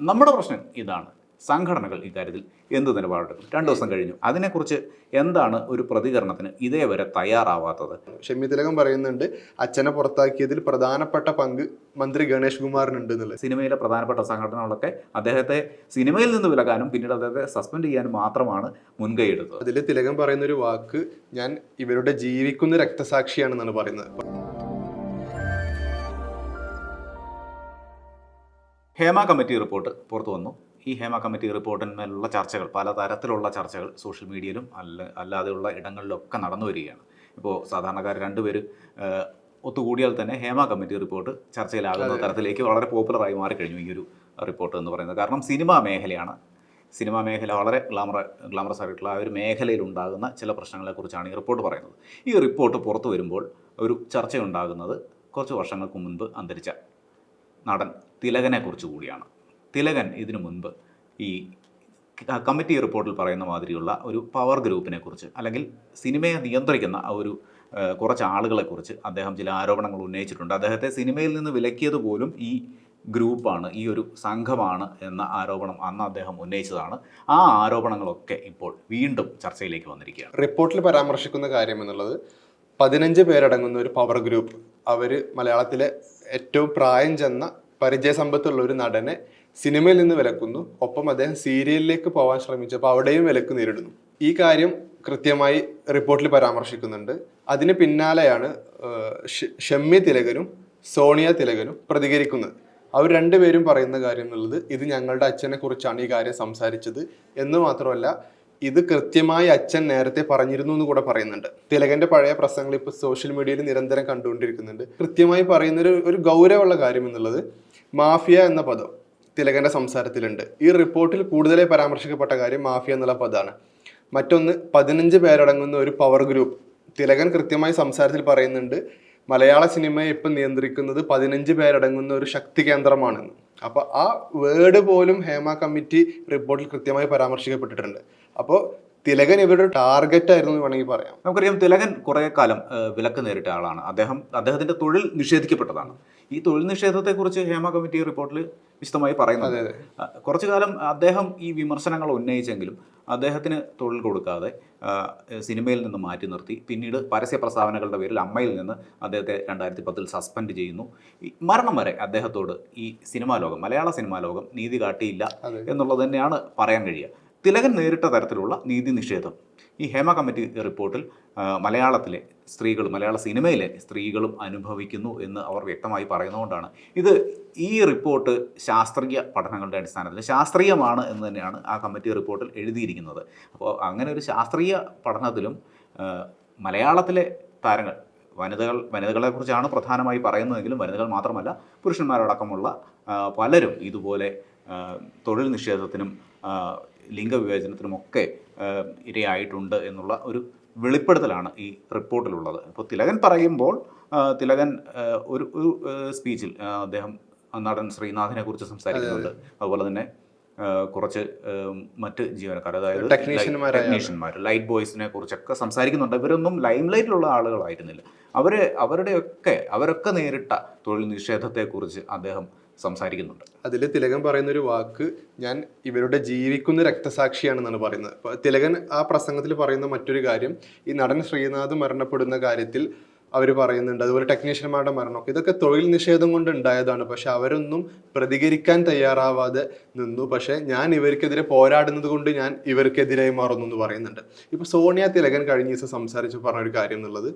നമ്മുടെ പ്രശ്നം ഇതാണ്. സംഘടനകൾ ഇക്കാര്യത്തിൽ എന്ത് നിലപാടെടുക്കും? രണ്ടു ദിവസം കഴിഞ്ഞു. അതിനെക്കുറിച്ച് എന്താണ് ഒരു പ്രതികരണത്തിന് ഇതേവരെ തയ്യാറാവാത്തത്? ഷമി തിലകം പറയുന്നുണ്ട് അച്ഛനെ പുറത്താക്കിയതിൽ പ്രധാനപ്പെട്ട പങ്ക് മന്ത്രി ഗണേഷ് കുമാറിനുണ്ട് എന്നുള്ളത്. സിനിമയിലെ പ്രധാനപ്പെട്ട സംഘടനകളൊക്കെ അദ്ദേഹത്തെ സിനിമയിൽ നിന്ന് വിലകാനും പിന്നീട് അദ്ദേഹത്തെ സസ്പെൻഡ് ചെയ്യാനും മാത്രമാണ് മുൻകൈ എടുത്തത്. അതിൽ തിലകം പറയുന്ന ഒരു വാക്ക് ഞാൻ ഇവരുടെ ജീവിക്കുന്ന രക്തസാക്ഷിയാണെന്നാണ് പറയുന്നത്. ഹേമ കമ്മിറ്റി റിപ്പോർട്ട് പുറത്തു വന്നു. ഈ ഹേമ കമ്മിറ്റി റിപ്പോർട്ടിന്മേലുള്ള ചർച്ചകൾ പലതരത്തിലുള്ള ചർച്ചകൾ സോഷ്യൽ മീഡിയയിലും അല്ല അല്ലാതെയുള്ള ഇടങ്ങളിലൊക്കെ നടന്നു വരികയാണ്. ഇപ്പോൾ സാധാരണക്കാർ രണ്ടുപേർ ഒത്തുകൂടിയാൽ തന്നെ ഹേമ കമ്മിറ്റി റിപ്പോർട്ട് ചർച്ചയിലാകുന്ന തരത്തിലേക്ക് വളരെ പോപ്പുലറായി മാറിക്കഴിഞ്ഞു ഈ ഒരു റിപ്പോർട്ട് എന്ന് പറയുന്നത്. കാരണം സിനിമാ മേഖലയാണ്. സിനിമാ മേഖല വളരെ ഗ്ലാമറ ഗ്ലാമറസ് ആയിട്ടുള്ള ആ ഒരു മേഖലയിൽ ഉണ്ടാകുന്ന ചില പ്രശ്നങ്ങളെക്കുറിച്ചാണ് ഈ റിപ്പോർട്ട് പറയുന്നത്. ഈ റിപ്പോർട്ട് പുറത്തു വരുമ്പോൾ ഒരു ചർച്ചയുണ്ടാകുന്നത് കുറച്ച് വർഷങ്ങൾക്ക് മുൻപ് അന്തരിച്ച നടൻ തിലകനെ കുറിച്ച് കൂടിയാണ്. തിലകൻ ഇതിനു മുൻപ് ഈ കമ്മിറ്റി റിപ്പോർട്ടിൽ പറയുന്ന മാതിരിയുള്ള ഒരു പവർ ഗ്രൂപ്പിനെ കുറിച്ച് അല്ലെങ്കിൽ സിനിമയെ നിയന്ത്രിക്കുന്ന ഒരു കുറച്ച് ആളുകളെക്കുറിച്ച് അദ്ദേഹം ചില ആരോപണങ്ങൾ ഉന്നയിച്ചിട്ടുണ്ട്. അദ്ദേഹത്തെ സിനിമയിൽ നിന്ന് വിലക്കിയത് പോലും ഈ ഗ്രൂപ്പാണ് ഈ ഒരു സംഘമാണ് എന്ന ആരോപണം അന്ന് അദ്ദേഹം ഉന്നയിച്ചതാണ്. ആ ആരോപണങ്ങളൊക്കെ ഇപ്പോൾ വീണ്ടും ചർച്ചയിലേക്ക് വന്നിരിക്കുകയാണ്. റിപ്പോർട്ടിൽ പരാമർശിക്കുന്ന കാര്യം എന്നുള്ളത് പതിനഞ്ച് പേരടങ്ങുന്ന ഒരു പവർ ഗ്രൂപ്പ്. അവർ മലയാളത്തിലെ ഏറ്റവും പ്രായം ചെന്ന പരിചയസമ്പത്തുള്ള ഒരു നടനെ സിനിമയിൽ നിന്ന് വിലക്കുന്നു. ഒപ്പം അദ്ദേഹം സീരിയലിലേക്ക് പോകാൻ ശ്രമിച്ചപ്പോൾ അവിടെയും വിലക്ക് നേരിടുന്നു. ഈ കാര്യം കൃത്യമായി റിപ്പോർട്ടിൽ പരാമർശിക്കുന്നുണ്ട്. അതിന് പിന്നാലെയാണ് ഷമ്മി തിലകനും സോണിയ തിലകനും പ്രതികരിക്കുന്നത്. അവർ രണ്ടുപേരും പറയുന്ന കാര്യം എന്നുള്ളത് ഇത് ഞങ്ങളുടെ അച്ഛനെ കുറിച്ചാണ് ഈ കാര്യം സംസാരിച്ചത് എന്ന് മാത്രമല്ല ഇത് കൃത്യമായി അച്ഛൻ നേരത്തെ പറഞ്ഞിരുന്നു എന്ന് കൂടെ പറയുന്നുണ്ട്. തിലകന്റെ പഴയ പ്രസംഗങ്ങൾ ഇപ്പോൾ സോഷ്യൽ മീഡിയയിൽ നിരന്തരം കണ്ടുകൊണ്ടിരിക്കുന്നുണ്ട്. കൃത്യമായി പറയുന്ന ഒരു ഒരു ഗൗരവമുള്ള കാര്യം എന്നുള്ളത് മാഫിയ എന്ന പദം തിലകന്റെ സംസാരത്തിലുണ്ട്. ഈ റിപ്പോർട്ടിൽ കൂടുതലായി പരാമർശിക്കപ്പെട്ട കാര്യം മാഫിയ എന്നുള്ള പദമാണ്. മറ്റൊന്ന് പതിനഞ്ച് പേരടങ്ങുന്ന ഒരു പവർ ഗ്രൂപ്പ് തിലകൻ കൃത്യമായി സംസാരത്തിൽ പറയുന്നുണ്ട് മലയാള സിനിമയെ ഇപ്പം നിയന്ത്രിക്കുന്നത് പതിനഞ്ച് പേരടങ്ങുന്ന ഒരു ശക്തി കേന്ദ്രമാണെന്ന്. അപ്പൊ ആ വേർഡ് പോലും ഹേമ കമ്മിറ്റി റിപ്പോർട്ടിൽ കൃത്യമായി പരാമർശിക്കപ്പെട്ടിട്ടുണ്ട്. അപ്പോൾ തിലകൻ ഇവരുടെ ടാർഗറ്റ് ആയിരുന്നു എന്ന് വേണമെങ്കിൽ പറയാം. നമുക്കറിയാം തിലകൻ കുറേ കാലം വിലക്ക് നേരിട്ട ആളാണ്. അദ്ദേഹം അദ്ദേഹത്തിന്റെ തൊഴിൽ നിഷേധിക്കപ്പെട്ടതാണ്. ഈ തൊഴിൽ നിഷേധത്തെക്കുറിച്ച് ഹേമ കമ്മിറ്റി റിപ്പോർട്ടിൽ വിശദമായി പറയുന്നത് കുറച്ചു കാലം അദ്ദേഹം ഈ വിമർശനങ്ങൾ ഉന്നയിച്ചെങ്കിലും അദ്ദേഹത്തിന് തൊഴിൽ കൊടുക്കാതെ സിനിമയിൽ നിന്ന് മാറ്റി നിർത്തി. പിന്നീട് പരസ്യ പ്രസ്താവനകളുടെ പേരിൽ അമ്മയിൽ നിന്ന് അദ്ദേഹത്തെ രണ്ടായിരത്തി പത്തിൽ സസ്പെൻഡ് ചെയ്യുന്നു. മരണം വരെ അദ്ദേഹത്തോട് ഈ സിനിമാ ലോകം മലയാള സിനിമാ ലോകം നീതി കാട്ടിയില്ല എന്നുള്ളത് തന്നെയാണ് പറയാൻ കഴിയുക. തിലകൻ നേരിട്ട തരത്തിലുള്ള നീതി നിഷേധം ഈ ഹേമ കമ്മിറ്റി റിപ്പോർട്ടിൽ മലയാളത്തിലെ സ്ത്രീകൾ മലയാള സിനിമയിലെ സ്ത്രീകളും അനുഭവിക്കുന്നു എന്ന് അവർ വ്യക്തമായി പറയുന്നതുകൊണ്ടാണ്. ഇത് ഈ റിപ്പോർട്ട് ശാസ്ത്രീയ പഠനങ്ങളുടെ അടിസ്ഥാനത്തിൽ ശാസ്ത്രീയമാണ് എന്ന് തന്നെയാണ് ആ കമ്മിറ്റി റിപ്പോർട്ടിൽ എഴുതിയിരിക്കുന്നത്. അപ്പോൾ അങ്ങനെ ഒരു ശാസ്ത്രീയ പഠനത്തിലും മലയാളത്തിലെ താരങ്ങൾ വനിതകൾ വനിതകളെക്കുറിച്ചാണ് പ്രധാനമായി പറയുന്നതെങ്കിലും വനിതകൾ മാത്രമല്ല പുരുഷന്മാരടക്കമുള്ള പലരും ഇതുപോലെ തൊഴിൽ നിഷേധത്തിനും ലിംഗവിവേചനത്തിനുമൊക്കെ ഇരയായിട്ടുണ്ട് എന്നുള്ള ഒരു വെളിപ്പെടുത്തലാണ് ഈ റിപ്പോർട്ടിലുള്ളത്. അപ്പോൾ തിലകൻ പറയുമ്പോൾ തിലകൻ ഒരു ഒരു സ്പീച്ചിൽ അദ്ദേഹം നടൻ ശ്രീനാഥിനെ കുറിച്ച് സംസാരിക്കുന്നുണ്ട്. അതുപോലെ തന്നെ കുറച്ച് മറ്റ് ജീവനക്കാർ അതായത് ടെക്നീഷ്യന്മാർ ലൈറ്റ് ബോയ്സിനെ കുറിച്ചൊക്കെ സംസാരിക്കുന്നുണ്ട്. ഇവരൊന്നും ലൈം ലൈറ്റിലുള്ള ആളുകളായിരുന്നില്ല. അവർ അവരുടെയൊക്കെ അവരൊക്കെ നേരിട്ട തൊഴിൽ നിഷേധത്തെക്കുറിച്ച് അദ്ദേഹം സംസാരിക്കുന്നുണ്ട്. അതിൽ തിലകൻ പറയുന്ന ഒരു വാക്ക് ഞാൻ ഇവരുടെ ജീവിക്കുന്ന രക്തസാക്ഷിയാണെന്നാണ് പറയുന്നത്. തിലകൻ ആ പ്രസംഗത്തിൽ പറയുന്ന മറ്റൊരു കാര്യം ഈ നടൻ ശ്രീനാഥ് മരണപ്പെടുന്ന കാര്യത്തിൽ അവർ പറയുന്നുണ്ട്. അതുപോലെ ടെക്നീഷ്യന്മാരുടെ മരണമൊക്കെ. ഇതൊക്കെ തൊഴിൽ നിഷേധം കൊണ്ട് ഉണ്ടായതാണ്. പക്ഷെ അവരൊന്നും പ്രതികരിക്കാൻ തയ്യാറാവാതെ നിന്നു. പക്ഷെ ഞാൻ ഇവർക്കെതിരെ പോരാടുന്നത് കൊണ്ട് ഞാൻ ഇവർക്കെതിരായി മാറുന്നു എന്ന് പറയുന്നുണ്ട്. ഇപ്പൊ സോണിയ തിലകൻ കഴിഞ്ഞ ദിവസം സംസാരിച്ച് പറഞ്ഞ ഒരു കാര്യം എന്നുള്ളത്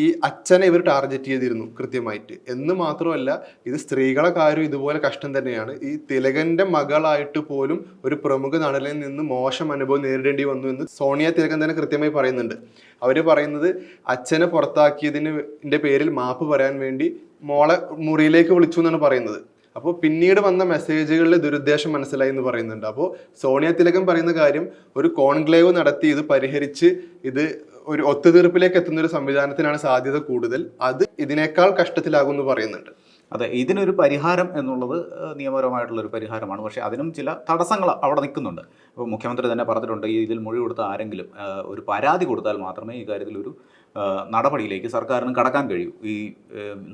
ഈ അച്ഛനെ ഇവർ ടാർഗറ്റ് ചെയ്തിരുന്നു കൃത്യമായിട്ട്. എന്ന് മാത്രമല്ല ഇത് സ്ത്രീകളെ കാര്യം ഇതുപോലെ കഷ്ടം തന്നെയാണ്. ഈ തിലകന്റെ മകളായിട്ട് പോലും ഒരു പ്രമുഖ നടനിൽ നിന്ന് മോശം അനുഭവം നേരിടേണ്ടി വന്നു എന്ന് സോണിയ തിലകൻ തന്നെ കൃത്യമായി പറയുന്നുണ്ട്. അവർ പറയുന്നത് അച്ഛനെ പുറത്താക്കിയതിന് പേരിൽ മാപ്പ് പറയാൻ വേണ്ടി മോളെ മുറിയിലേക്ക് വിളിച്ചു എന്നാണ് പറയുന്നത്. അപ്പോൾ പിന്നീട് വന്ന മെസ്സേജുകളിൽ ദുരുദ്ദേശം മനസ്സിലായി എന്ന് പറയുന്നുണ്ട്. അപ്പോൾ സോണിയ തിലകൻ പറയുന്ന കാര്യം ഒരു കോൺക്ലേവ് നടത്തി ഇത് പരിഹരിച്ച് ഇത് ഒരു ഒത്തുതീർപ്പിലേക്ക് എത്തുന്ന ഒരു സംവിധാനത്തിനാണ് സാധ്യത കൂടുതൽ. അത് ഇതിനേക്കാൾ കഷ്ടത്തിലാകും എന്ന് പറയുന്നുണ്ട്. അതെ ഇതിനൊരു പരിഹാരം എന്നുള്ളത് നിയമപരമായിട്ടുള്ള ഒരു പരിഹാരമാണ്. പക്ഷേ അതിനും ചില തടസ്സങ്ങൾ അവിടെ നിൽക്കുന്നുണ്ട്. അപ്പോൾ മുഖ്യമന്ത്രി തന്നെ പറഞ്ഞിട്ടുണ്ട് ഇതിൽ മൊഴി കൊടുത്ത ആരെങ്കിലും ഒരു പരാതി കൊടുത്താൽ മാത്രമേ ഈ കാര്യത്തിൽ ഒരു നടപടിയിലേക്ക് സർക്കാരിന് കടക്കാൻ കഴിയൂ. ഈ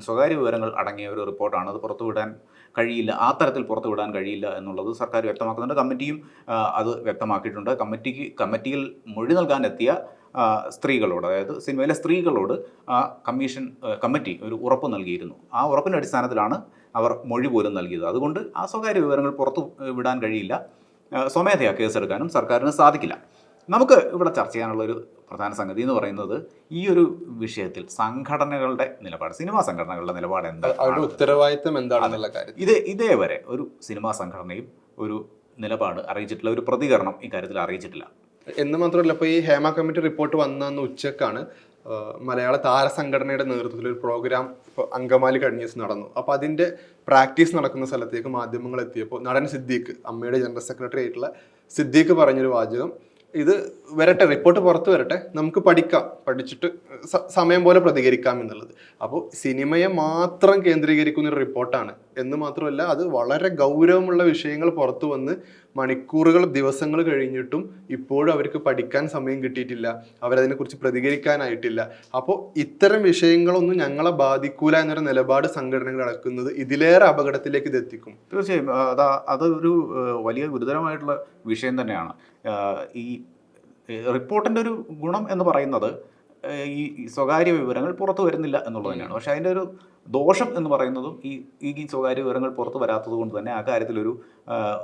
സ്വകാര്യ വിവരങ്ങൾ അടങ്ങിയ ഒരു റിപ്പോർട്ടാണ്. അത് പുറത്തുവിടാൻ കഴിയില്ല. ആ തരത്തിൽ പുറത്തു വിടാൻ കഴിയില്ല എന്നുള്ളത് സർക്കാർ വ്യക്തമാക്കുന്നുണ്ട്. കമ്മിറ്റിയും അത് വ്യക്തമാക്കിയിട്ടുണ്ട്. കമ്മിറ്റിക്ക് കമ്മിറ്റിയിൽ മൊഴി നൽകാൻ എത്തിയ സ്ത്രീകളോട് അതായത് സിനിമയിലെ സ്ത്രീകളോട് ആ കമ്മീഷൻ കമ്മിറ്റി ഒരു ഉറപ്പ് നൽകിയിരുന്നു. ആ ഉറപ്പിന്റെ അടിസ്ഥാനത്തിലാണ് അവർ മൊഴി പോലും നൽകിയത്. അതുകൊണ്ട് ആ സ്വകാര്യ വിവരങ്ങൾ പുറത്തു വിടാൻ കഴിയില്ല. സ്വമേധയാ കേസെടുക്കാനും സർക്കാരിന് സാധിക്കില്ല. നമുക്ക് ഇവിടെ ചർച്ച ചെയ്യാനുള്ള ഒരു പ്രധാന സംഗതി എന്ന് പറയുന്നത് ഈ ഒരു വിഷയത്തിൽ സംഘടനകളുടെ നിലപാട് സിനിമാ സംഘടനകളുടെ നിലപാട് എന്താ എന്താണ് ഉത്തരവാദിത്തം എന്താണെന്നുള്ള കാര്യം ഇത് ഇതേവരെ ഒരു സിനിമാ സംഘടനയും ഒരു നിലപാട് അറിയിച്ചിട്ടില്ല ഒരു പ്രതികരണം ഇക്കാര്യത്തിൽ അറിയിച്ചിട്ടില്ല. എന്ന് മാത്രമല്ല ഇപ്പോൾ ഈ ഹേമ കമ്മിറ്റി റിപ്പോർട്ട് വന്ന അന്ന് ഉച്ചക്കാണ് മലയാള താരസംഘടനയുടെ നേതൃത്വത്തിൽ ഒരു പ്രോഗ്രാം ഇപ്പോൾ അങ്കമാലി കഴിഞ്ഞ ദിവസം നടന്നു. അപ്പോൾ അതിന്റെ പ്രാക്ടീസ് നടക്കുന്ന സ്ഥലത്തേക്ക് മാധ്യമങ്ങൾ എത്തിയപ്പോൾ നടൻ സിദ്ദീഖ് അമ്മയുടെ ജനറൽ സെക്രട്ടറി ആയിട്ടുള്ള സിദ്ദീഖ് പറഞ്ഞൊരു വാചകം ഇത് വരട്ടെ റിപ്പോർട്ട് പുറത്ത് വരട്ടെ നമുക്ക് പഠിക്കാം. പഠിച്ചിട്ട് സമയം പോലെ പ്രതികരിക്കാം എന്നുള്ളത്. അപ്പോൾ സിനിമയെ മാത്രം കേന്ദ്രീകരിക്കുന്ന ഒരു റിപ്പോർട്ടാണ് എന്ന് മാത്രമല്ല അത് വളരെ ഗൗരവമുള്ള വിഷയങ്ങൾ പുറത്തു വന്ന് മണിക്കൂറുകൾ ദിവസങ്ങൾ കഴിഞ്ഞിട്ടും ഇപ്പോഴും അവർക്ക് പഠിക്കാൻ സമയം കിട്ടിയിട്ടില്ല. അവരതിനെക്കുറിച്ച് പ്രതികരിക്കാനായിട്ടില്ല. അപ്പോൾ ഇത്തരം വിഷയങ്ങളൊന്നും ഞങ്ങളെ ബാധിക്കൂല എന്നൊരു നിലപാട് സംഘടനകൾ നടക്കുന്നത് ഇതിലേറെ അപകടത്തിലേക്ക് ഇത് എത്തിക്കും. തീർച്ചയായും. അതാ അതൊരു വലിയ ഗുരുതരമായിട്ടുള്ള വിഷയം തന്നെയാണ്. ഈ റിപ്പോർട്ടിന്റെ ഒരു ഗുണം എന്ന് പറയുന്നത് ഈ സ്വകാര്യ വിവരങ്ങൾ പുറത്തു വരുന്നില്ല എന്നുള്ളത് തന്നെയാണ് പക്ഷേ അതിന്റെ ഒരു ദോഷം എന്ന് പറയുന്നതും ഈ ഈ സ്വകാര്യ വിവരങ്ങൾ പുറത്തു വരാത്തത് കൊണ്ട് തന്നെ ആ കാര്യത്തിലൊരു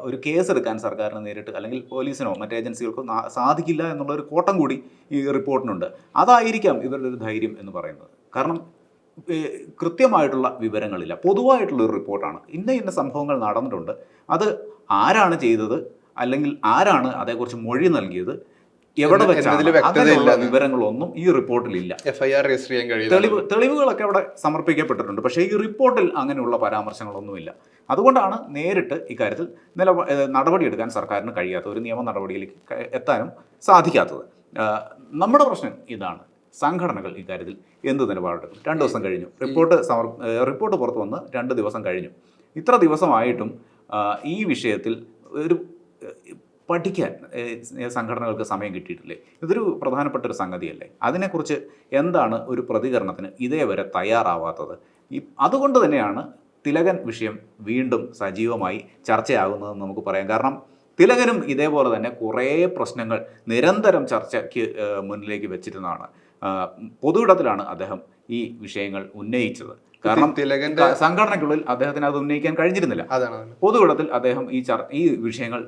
ഒരു കേസ് എടുക്കാൻ സർക്കാരിന് നേരിട്ട് അല്ലെങ്കിൽ പോലീസിനോ മറ്റ് ഏജൻസികൾക്കോ സാധിക്കില്ല എന്നുള്ള ഒരു കോട്ടം കൂടി ഈ റിപ്പോർട്ടിനുണ്ട്. അതായിരിക്കാം ഇവരുടെ ഒരു ധൈര്യം എന്ന് പറയുന്നത്. കാരണം കൃത്യമായിട്ടുള്ള വിവരങ്ങളില്ല. പൊതുവായിട്ടുള്ള ഒരു റിപ്പോർട്ടാണ്. ഇന്ന ഇന്ന സംഭവങ്ങൾ നടന്നിട്ടുണ്ട്. അത് ആരാണ് ചെയ്തത്? അല്ലെങ്കിൽ ആരാണ് അതേക്കുറിച്ച് മൊഴി നൽകിയത്? എവിടെ വെച്ചാൽ. വിവരങ്ങളൊന്നും ഈ റിപ്പോർട്ടിലില്ല. എഫ് ഐ ആർ രജിസ്റ്റർ ചെയ്യാൻ കഴിയും തെളിവ് തെളിവുകളൊക്കെ അവിടെ സമർപ്പിക്കപ്പെട്ടിട്ടുണ്ട്. പക്ഷേ ഈ റിപ്പോർട്ടിൽ അങ്ങനെയുള്ള പരാമർശങ്ങളൊന്നുമില്ല. അതുകൊണ്ടാണ് നേരിട്ട് ഇക്കാര്യത്തിൽ നില നടപടി നടപടിയെടുക്കാൻ സർക്കാരിന് കഴിയാത്ത ഒരു നിയമ നടപടിയിലേക്ക് എത്താനും സാധിക്കാത്തത്. നമ്മുടെ പ്രശ്നം ഇതാണ്. സംഘടനകൾ ഇക്കാര്യത്തിൽ എന്ത് നിലപാടെടുക്കും? രണ്ട് ദിവസം കഴിഞ്ഞു. റിപ്പോർട്ട് സമർ റിപ്പോർട്ട് പുറത്തു വന്ന് രണ്ട് ദിവസം കഴിഞ്ഞു. ഇത്ര ദിവസമായിട്ടും ഈ വിഷയത്തിൽ ഒരു പഠിക്കാൻ സംഘടനകൾക്ക് സമയം കിട്ടിയിട്ടില്ലേ? ഇതൊരു പ്രധാനപ്പെട്ട ഒരു സംഗതിയല്ലേ? അതിനെക്കുറിച്ച് എന്താണ് ഒരു പ്രതികരണത്തിന് ഇതേവരെ തയ്യാറാവാത്തത്? ഈ അതുകൊണ്ട് തന്നെയാണ് തിലകൻ വിഷയം വീണ്ടും സജീവമായി ചർച്ചയാകുന്നതെന്ന് നമുക്ക് പറയാം. കാരണം തിലകനും ഇതേപോലെ തന്നെ കുറേ പ്രശ്നങ്ങൾ നിരന്തരം ചർച്ചയ്ക്ക് മുന്നിലേക്ക് വെച്ചിരുന്നതാണ്. പൊതു ഇടത്തിലാണ് അദ്ദേഹം ഈ വിഷയങ്ങൾ ഉന്നയിച്ചത്. കാരണം തിലകന്റെ സംഘടനയ്ക്കുള്ളിൽ അദ്ദേഹത്തിന് അത് ഉന്നയിക്കാൻ കഴിഞ്ഞിരുന്നില്ല. അതാണ്. പൊതു പൊതുവിടത്തിൽ അദ്ദേഹം ഈ ചർ ഈ വിഷയങ്ങൾ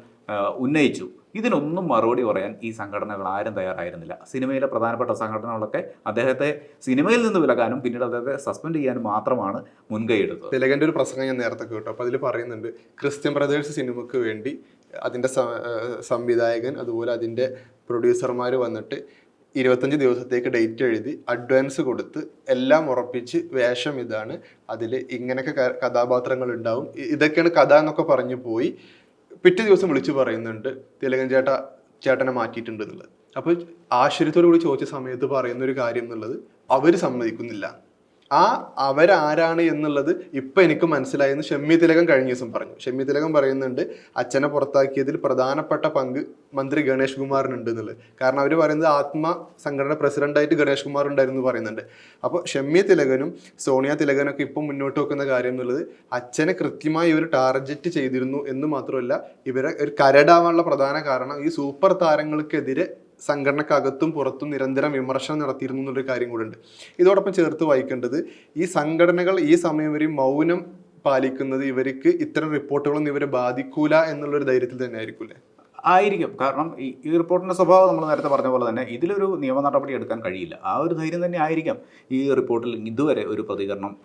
ഉന്നയിച്ചു. ഇതിനൊന്നും മറുപടി പറയാൻ ഈ സംഘടനകൾ ആരും തയ്യാറായിരുന്നില്ല. സിനിമയിലെ പ്രധാനപ്പെട്ട സംഘടനകളൊക്കെ അദ്ദേഹത്തെ സിനിമയിൽ നിന്ന് വിലകാനും പിന്നീട് അദ്ദേഹത്തെ സസ്പെൻഡ് ചെയ്യാനും മാത്രമാണ് മുൻകൈ എടുത്തത്. തിലകന്റെ ഒരു പ്രസംഗം ഞാൻ നേരത്തെ കേട്ടു. അപ്പോൾ അതിൽ പറയുന്നുണ്ട് ക്രിസ്ത്യൻ ബ്രദേഴ്സ് സിനിമയ്ക്ക് വേണ്ടി അതിന്റെ സംവിധായകൻ അതുപോലെ അതിന്റെ പ്രൊഡ്യൂസർമാർ വന്നിട്ട് ഇരുപത്തഞ്ച് ദിവസത്തേക്ക് ഡേറ്റ് എഴുതി അഡ്വാൻസ് കൊടുത്ത് എല്ലാം ഉറപ്പിച്ച് വേഷം ഇതാണ്. അതിൽ ഇങ്ങനെയൊക്കെ കഥാപാത്രങ്ങൾ ഉണ്ടാവും ഇതൊക്കെയാണ് കഥ എന്നൊക്കെ പറഞ്ഞു പോയി. പിറ്റേ ദിവസം വിളിച്ചു പറയുന്നുണ്ട് തിലകൻ ചേട്ട ചേട്ടനെ മാറ്റിയിട്ടുണ്ട് എന്നുള്ളത്. അപ്പോൾ ആശ്ചര്യത്തോടു കൂടി ചോദിച്ച സമയത്ത് പറയുന്ന ഒരു കാര്യം എന്നുള്ളത് അവർ സമ്മതിക്കുന്നില്ല. ആ അവരാരാണ് എന്നുള്ളത് ഇപ്പം എനിക്ക് മനസ്സിലായെന്ന് ഷമ്മി തിലകം കഴിഞ്ഞ ദിവസം പറഞ്ഞു. ഷമ്മി തിലകം പറയുന്നുണ്ട് അച്ഛനെ പുറത്താക്കിയതിൽ പ്രധാനപ്പെട്ട പങ്ക് മന്ത്രി ഗണേഷ് കുമാറിനുണ്ട് എന്നുള്ളത്. കാരണം അവർ പറയുന്നത് ആത്മ സംഘടന പ്രസിഡന്റായിട്ട് ഗണേഷ് കുമാർ ഉണ്ടായിരുന്നു പറയുന്നുണ്ട്. അപ്പോൾ ഷമ്മി തിലകനും സോണിയ തിലകനൊക്കെ ഇപ്പം മുന്നോട്ട് വെക്കുന്ന കാര്യം എന്നുള്ളത് അച്ഛനെ കൃത്യമായി ഇവർ ടാർഗറ്റ് ചെയ്തിരുന്നു എന്ന് മാത്രമല്ല ഇവരെ ഒരു കരടാവാനുള്ള പ്രധാന കാരണം ഈ സൂപ്പർ താരങ്ങൾക്കെതിരെ സംഘടനക്കകത്തും പുറത്തും നിരന്തരം വിമർശനം നടത്തിയിരുന്നു എന്നൊരു കാര്യം കൂടെ ഇതോടൊപ്പം ചേർത്ത് വായിക്കേണ്ടത് ഈ സംഘടനകൾ ഈ സമയം വരെ മൗനം പാലിക്കുന്നത് ഇവർക്ക് ഇത്തരം റിപ്പോർട്ടുകളൊന്നും ഇവരെ ബാധിക്കൂല എന്നുള്ളൊരു ധൈര്യത്തിൽ തന്നെ ആയിരിക്കൂലേ ആയിരിക്കും. കാരണം ഈ റിപ്പോർട്ടിന്റെ സ്വഭാവം നമ്മൾ നേരത്തെ പറഞ്ഞ പോലെ തന്നെ ഇതിലൊരു നിയമ നടപടി എടുക്കാൻ കഴിയില്ല. ആ ഒരു ധൈര്യം തന്നെ ആയിരിക്കാം ഈ റിപ്പോർട്ടിൽ ഇതുവരെ ഒരു പ്രതികരണം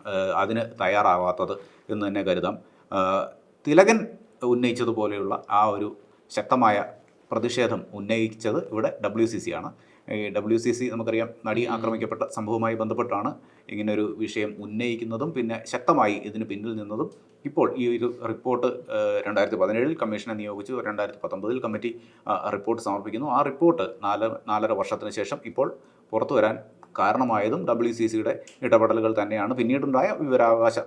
അതിന് തയ്യാറാവാത്തത് എന്ന് തന്നെ കരുതാം. തിലകൻ ഉന്നയിച്ചതുപോലെയുള്ള ആ ഒരു ശക്തമായ പ്രതിഷേധം ഉന്നയിച്ചത് ഇവിടെ ഡബ്ല്യു സി സി ആണ്. ഈ ഡബ്ല്യു സി സി നമുക്കറിയാം നടി ആക്രമിക്കപ്പെട്ട സംഭവവുമായി ബന്ധപ്പെട്ടാണ് ഇങ്ങനൊരു വിഷയം ഉന്നയിക്കുന്നതും പിന്നെ ശക്തമായി ഇതിന് പിന്നിൽ നിന്നതും ഇപ്പോൾ ഈ ഒരു റിപ്പോർട്ട് രണ്ടായിരത്തി പതിനേഴിൽ കമ്മീഷനെ നിയോഗിച്ചു. രണ്ടായിരത്തി പത്തൊമ്പതിൽ കമ്മിറ്റി റിപ്പോർട്ട് സമർപ്പിക്കുന്നു. ആ റിപ്പോർട്ട് നാല് നാലര വർഷത്തിന് ശേഷം ഇപ്പോൾ പുറത്തു വരാൻ കാരണമായതും ഡബ്ല്യു സി സിയുടെ ഇടപെടലുകൾ തന്നെയാണ്. പിന്നീടുണ്ടായ വിവരാവകാശ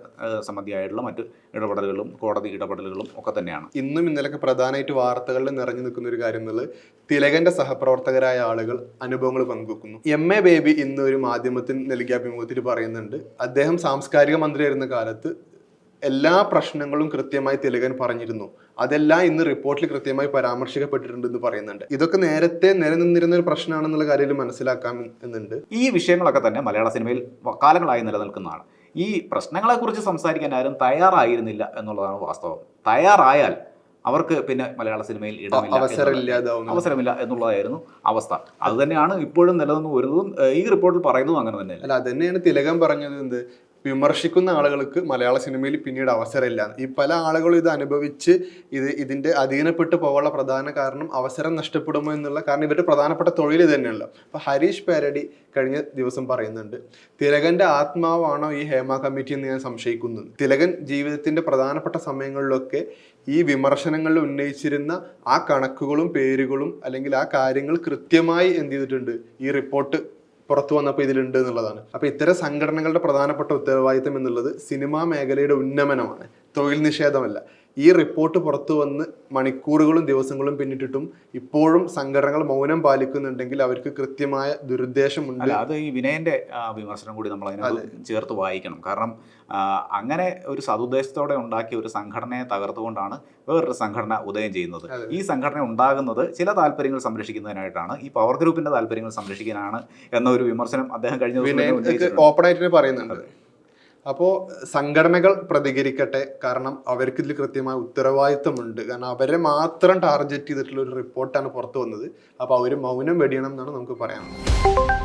സംബന്ധിയായിട്ടുള്ള മറ്റ് ഇടപെടലുകളും കോടതി ഇടപെടലുകളും ഒക്കെ തന്നെയാണ്. ഇന്നും ഇന്നലൊക്കെ പ്രധാനമായിട്ട് വാർത്തകളിൽ നിറഞ്ഞു നിൽക്കുന്ന ഒരു കാര്യം എന്നുള്ളത് തിലകന്റെ സഹപ്രവർത്തകരായ ആളുകൾ അനുഭവങ്ങൾ പങ്കുവെക്കുന്നു. എം എ ബേബി ഇന്ന് ഒരു മാധ്യമത്തിന് നൽകിയ അഭിമുഖത്തിൽ പറയുന്നുണ്ട് അദ്ദേഹം സാംസ്കാരിക മന്ത്രിയായിരുന്ന കാലത്ത് എല്ലാ പ്രശ്നങ്ങളും കൃത്യമായി തിലകൻ പറഞ്ഞിരുന്നു. അതെല്ലാം ഇന്ന് റിപ്പോർട്ടിൽ കൃത്യമായി പരാമർശിക്കപ്പെട്ടിട്ടുണ്ട് എന്ന് പറയുന്നുണ്ട്. ഇതൊക്കെ നേരത്തെ നിലനിന്നിരുന്ന ഒരു പ്രശ്നമാണെന്നുള്ള കാര്യം മനസ്സിലാക്കാം എന്നുണ്ട്. ഈ വിഷയങ്ങളൊക്കെ തന്നെ മലയാള സിനിമയിൽ കാലങ്ങളായി നിലനിൽക്കുന്നതാണ്. ഈ പ്രശ്നങ്ങളെക്കുറിച്ച് സംസാരിക്കാൻ ആരും തയ്യാറായിരുന്നില്ല എന്നുള്ളതാണ് വാസ്തവം. തയ്യാറായാൽ അവർക്ക് പിന്നെ മലയാള സിനിമയിൽ അവസരമില്ല എന്നുള്ളതായിരുന്നു അവസ്ഥ. അത് തന്നെയാണ് ഇപ്പോഴും നിലനിന്ന് വരുന്നതും ഈ റിപ്പോർട്ടിൽ പറയുന്നതും അങ്ങനെ തന്നെ അല്ല അത് തന്നെയാണ് തിലകം പറഞ്ഞത് എന്ത്? വിമർശിക്കുന്ന ആളുകൾക്ക് മലയാള സിനിമയിൽ പിന്നീട് അവസരമില്ല. ഈ പല ആളുകളും ഇത് അനുഭവിച്ച് ഇത് ഇതിന്റെ അധീനപ്പെട്ട് പോകാനുള്ള പ്രധാന കാരണം അവസരം നഷ്ടപ്പെടുമോ എന്നുള്ള കാരണം ഇവരുടെ പ്രധാനപ്പെട്ട തൊഴിൽ ഇത് തന്നെയല്ലോ അപ്പൊ ഹരീഷ് പാരടി കഴിഞ്ഞ ദിവസം പറയുന്നുണ്ട് തിലകന്റെ ആത്മാവാണോ ഈ ഹേമ കമ്മിറ്റി എന്ന് ഞാൻ സംശയിക്കുന്നു. തിലകൻ ജീവിതത്തിന്റെ പ്രധാനപ്പെട്ട സമയങ്ങളിലൊക്കെ ഈ വിമർശനങ്ങളിൽ ഉന്നയിച്ചിരുന്ന ആ കണക്കുകളും പേരുകളും അല്ലെങ്കിൽ ആ കാര്യങ്ങൾ കൃത്യമായി എന്ത് ചെയ്തിട്ടുണ്ട്? ഈ റിപ്പോർട്ട് പുറത്തു വന്നപ്പോൾ ഇതിലുണ്ട് എന്നുള്ളതാണ്. അപ്പൊ ഇത്തരം സംഘടനകളുടെ പ്രധാനപ്പെട്ട ഉത്തരവാദിത്തം എന്നുള്ളത് സിനിമാ മേഖലയുടെ ഉന്നമനമാണ്. തൊഴിൽ നിഷേധമല്ല. ഈ റിപ്പോർട്ട് പുറത്തു വന്ന് മണിക്കൂറുകളും ദിവസങ്ങളും പിന്നിട്ടിട്ടും ഇപ്പോഴും സംഘടനകൾ മൗനം പാലിക്കുന്നുണ്ടെങ്കിൽ അവർക്ക് കൃത്യമായ ദുരുദ്ദേശമുണ്ട്. അത് ഈ വിനയന്റെ വിമർശനം കൂടി നമ്മൾ അതിനകത്ത് ചേർത്ത് വായിക്കണം. കാരണം അങ്ങനെ ഒരു സതുദ്ദേശത്തോടെ ഉണ്ടാക്കിയ ഒരു സംഘടനയെ തകർത്തുകൊണ്ടാണ് വേറൊരു സംഘടന ഉദയം ചെയ്യുന്നത്. ഈ സംഘടന ഉണ്ടാകുന്നത് ചില താല്പര്യങ്ങൾ സംരക്ഷിക്കുന്നതിനായിട്ടാണ് ഈ പവർ ഗ്രൂപ്പിന്റെ താല്പര്യങ്ങൾ സംരക്ഷിക്കാനാണ് എന്നൊരു വിമർശനം അദ്ദേഹം കഴിഞ്ഞ ആയിട്ട് പറയുന്നുണ്ട്. അപ്പോൾ സംഘടനകൾ പ്രതികരിക്കട്ടെ. കാരണം അവർക്ക് ഇതിൽ കൃത്യമായ ഉത്തരവാദിത്തമുണ്ട് കാരണം അവരെ മാത്രം ടാർഗറ്റ് ചെയ്തിട്ടുള്ള ഒരു റിപ്പോർട്ടാണ് പുറത്തു വന്നത്. അപ്പോൾ അവർ മൗനം വെടിയണം എന്നാണ് നമുക്ക് പറയാനുള്ളത്.